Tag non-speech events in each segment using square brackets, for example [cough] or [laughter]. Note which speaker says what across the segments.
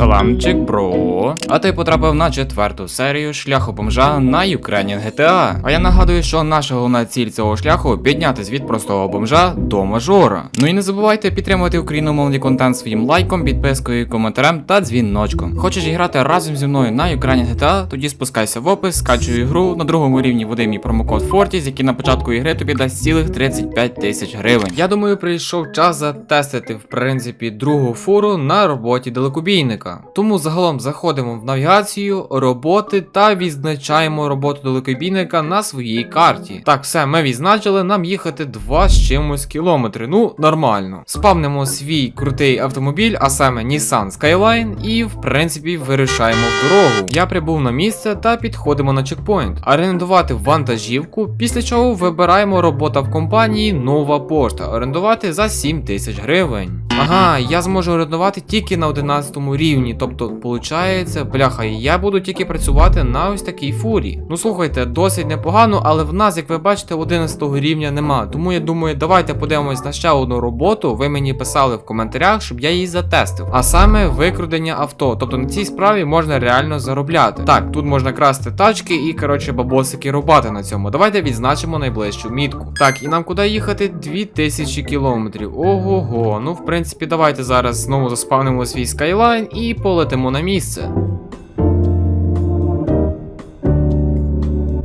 Speaker 1: Саламчик, бро. А ти потрапив на четверту серію шляху бомжа на Ukrainian GTA. А я нагадую, що наша головна ціль цього шляху піднятись від простого бомжа до мажора. Ну і не забувайте підтримувати україномовний контент своїм лайком, підпискою, коментарем та дзвіночком. Хочеш грати разом зі мною на Ukrainian GTA? Тоді спускайся в опис, скачуй ігру. На другому рівні введи мій промокод Fortis, який на початку ігри тобі дасть цілих 35 тисяч гривень. Я думаю, прийшов час затестити в принципі другу фуру на роботі далекобійника. Тому загалом заходимо в навігацію, роботи та відзначаємо роботу далекобійника на своїй карті. Так, все, ми відзначили, нам їхати 2 з чимось кілометри. Ну, нормально. Спавнимо свій крутий автомобіль, а саме Nissan Skyline, і в принципі вирішаємо в дорогу. Я прибув на місце та підходимо на чекпоінт. Орендувати вантажівку, після чого вибираємо робота в компанії Нова пошта. Орендувати за 7 тисяч гривень. Ага, я зможу орендувати тільки на 11 рівні. Тобто, виходить, бляха, я буду тільки працювати на ось такій фурі. Ну слухайте, досить непогано, але в нас, як ви бачите, 11 рівня нема. Тому я думаю, давайте подивимось на ще одну роботу. Ви мені писали в коментарях, щоб я її затестив. А саме викрадення авто. Тобто на цій справі можна реально заробляти. Так, тут можна красти тачки і, коротше, бабосики рубати на цьому. Давайте відзначимо найближчу мітку. Так, і нам куди їхати? 2000 кілометрів. Ого-го. Ну, в принципі, давайте зараз знову заспавнимо свій скайлайн і полетимо на місце.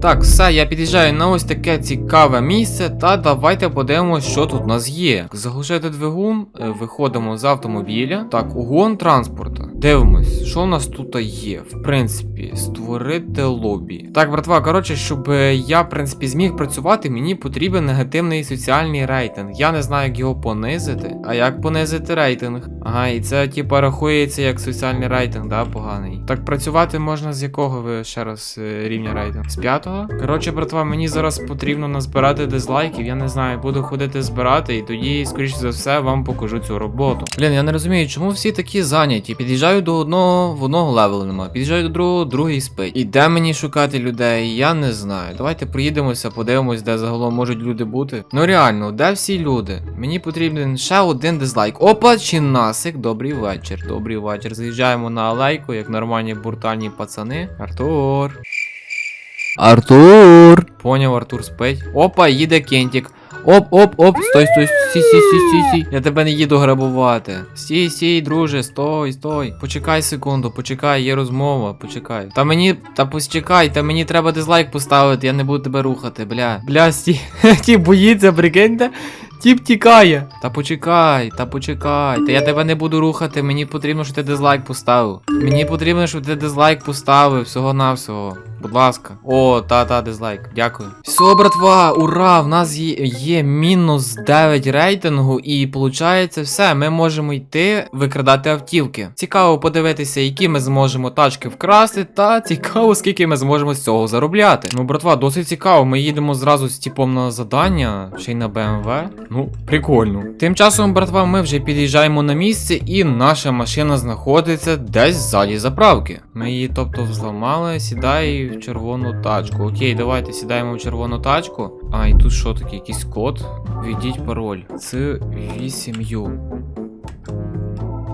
Speaker 1: Так, все, я під'їжджаю на ось таке цікаве місце, та давайте подивимося, що тут у нас є. Заглушайте двигун, е, виходимо з автомобіля. Так, угон транспорту. Дивимось, що у нас тут є. В принципі, створити лобі. Так, братва, коротше, щоб я, в принципі, зміг працювати, мені потрібен негативний соціальний рейтинг. Я не знаю, як його понизити. А як понизити рейтинг? Ага, і це, типа, рахується як соціальний рейтинг, да, поганий. Так працювати можна з якого ви ще раз е, рівня рейтинг? З п'ятого? Коротше, братва, мені зараз потрібно назбирати дизлайків. Я не знаю, буду ходити збирати, і тоді, скоріш за все, вам покажу цю роботу. Блін, я не розумію, чому всі такі зайняті. Під'їжджаю до одного, в одного левелу немає. Під'їжджаю до другого, другий спить. І де мені шукати людей? Я не знаю. Давайте проїдемося, подивимось, де загалом можуть люди бути. Ну реально, де всі люди? Мені потрібен ще один дизлайк. Опа, чинасик, добрий вечір. Добрий вечір. Заїжджаємо на алейку, як нормальні буртальні пацани. Артур. Артур. Поняв, Артур спить. Опа, їде кентік. Оп, оп, оп, стой, стой, сі, сі, сі, сі, сі. Я тебе не їду грабувати. Стій, стій, друже, стой, стой. Почекай секунду, почекай, є розмова, почекай. Та мені, та почекай, та мені треба дизлайк поставити, я не буду тебе рухати, бля. Бля, стій. [laughs] Ті боїться, прикиньте. Тіп тікає. Та почекай, та почекай. Та я тебе не буду рухати. Мені потрібно, щоб ти дизлайк поставив. Мені потрібно, щоб ти дизлайк поставив всього-навсього. Будь ласка. О, та-та, дизлайк. Дякую. Все, братва, ура! В нас є, є мінус 9 рейтингу, і виходить, все, ми можемо йти викрадати автівки. Цікаво подивитися, які ми зможемо тачки вкрасти, та цікаво, скільки ми зможемо з цього заробляти. Ну, братва, досить цікаво. Ми їдемо зразу з типом на задання, ще й на БМВ. Ну, прикольно. Тим часом, братва, ми вже під'їжджаємо на місце, і наша машина знаходиться десь ззаді заправки. Ми її, тобто, взламали, сідай в червону тачку. Окей, давайте сідаємо в червону тачку. А, і тут що таке? Якийсь код? Введіть пароль. Це 8U.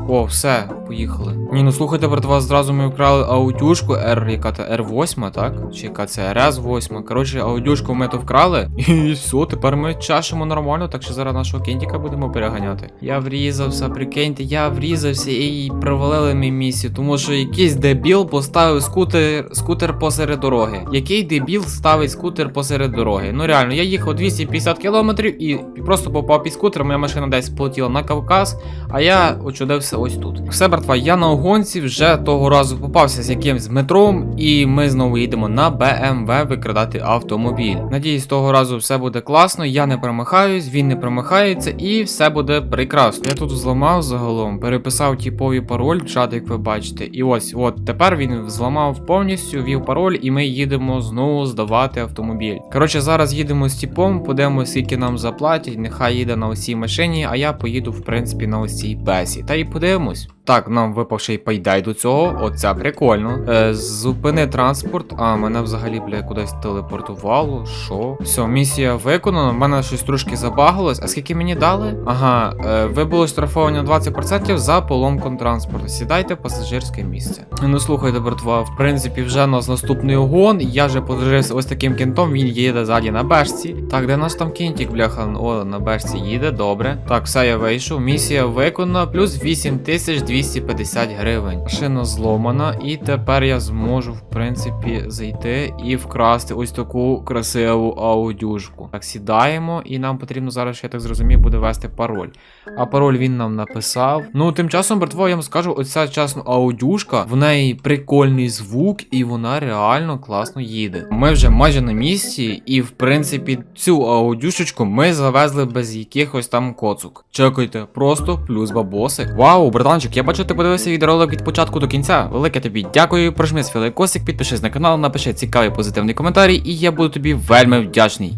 Speaker 1: О, все, поїхали. Ні, ну слухайте, братва, зразу ми вкрали аудюшку R, яка то R8, так? Чи яка це RS8. Коротше, аудюшку ми то вкрали. [laughs] І все, тепер ми чашимо нормально, так що зараз нашого кентіка будемо переганяти. Я врізався, прикиньте, я врізався і провалили ми місію, тому що якийсь дебіл поставив скутер, скутер посеред дороги. Який дебіл ставить скутер посеред дороги? Ну реально, я їхав 250 кілометрів і просто попав під скутер, моя машина десь полетіла на Кавказ, а я очудився ось тут. Все, братва, я на огонці вже того разу попався з якимсь метром, і ми знову їдемо на БМВ викрадати автомобіль. Надіюсь, того разу все буде класно, я не промахаюсь, він не промахається, і все буде прекрасно. Я тут зламав загалом, переписав типовий пароль в чат, як ви бачите. І ось, от тепер він зламав повністю, вів пароль, і ми їдемо знову здавати автомобіль. Коротше, зараз їдемо з типом, подивимося, скільки нам заплатять. Нехай їде на усій машині, а я поїду, в принципі, на ось цій бесі. Та й подивимось. Так, нам випав ще й пайдай до цього. Оце прикольно. Е, зупини транспорт. А, мене взагалі, бля, кудись телепортувало. Що? Все, місія виконана. У мене щось трошки забагалось. А скільки мені дали? Ага, е, ви були штрафовані на 20% за поломку транспорту. Сідайте в пасажирське місце. Ну слухайте, братва, в принципі, вже у нас наступний огон. Я вже подружився ось таким кінтом. Він їде ззаді на бешці. Так, де наш там кінтік, бляха? О, на бешці їде, добре. Так, все, я вийшов. Місія виконана, плюс 8250 гривень. Машина зломана, і тепер я зможу, в принципі, зайти і вкрасти ось таку красиву аудюшку. Так, сідаємо, і нам потрібно зараз, я так зрозумів, буде ввести пароль. А пароль він нам написав. Ну, тим часом, братво, я вам скажу, оця часно аудюшка, в неї прикольний звук, і вона реально класно їде. Ми вже майже на місці, і в принципі цю аудюшечку ми завезли без якихось там коцук. Чекайте, просто плюс бабоси. Вау, братанчик, я бачу, ти подивився відеоролик від початку до кінця. Велике тобі дякую. Прожми свій лайкосик, підпишись на канал, напиши цікавий позитивний коментарій, і я буду тобі вельми вдячний.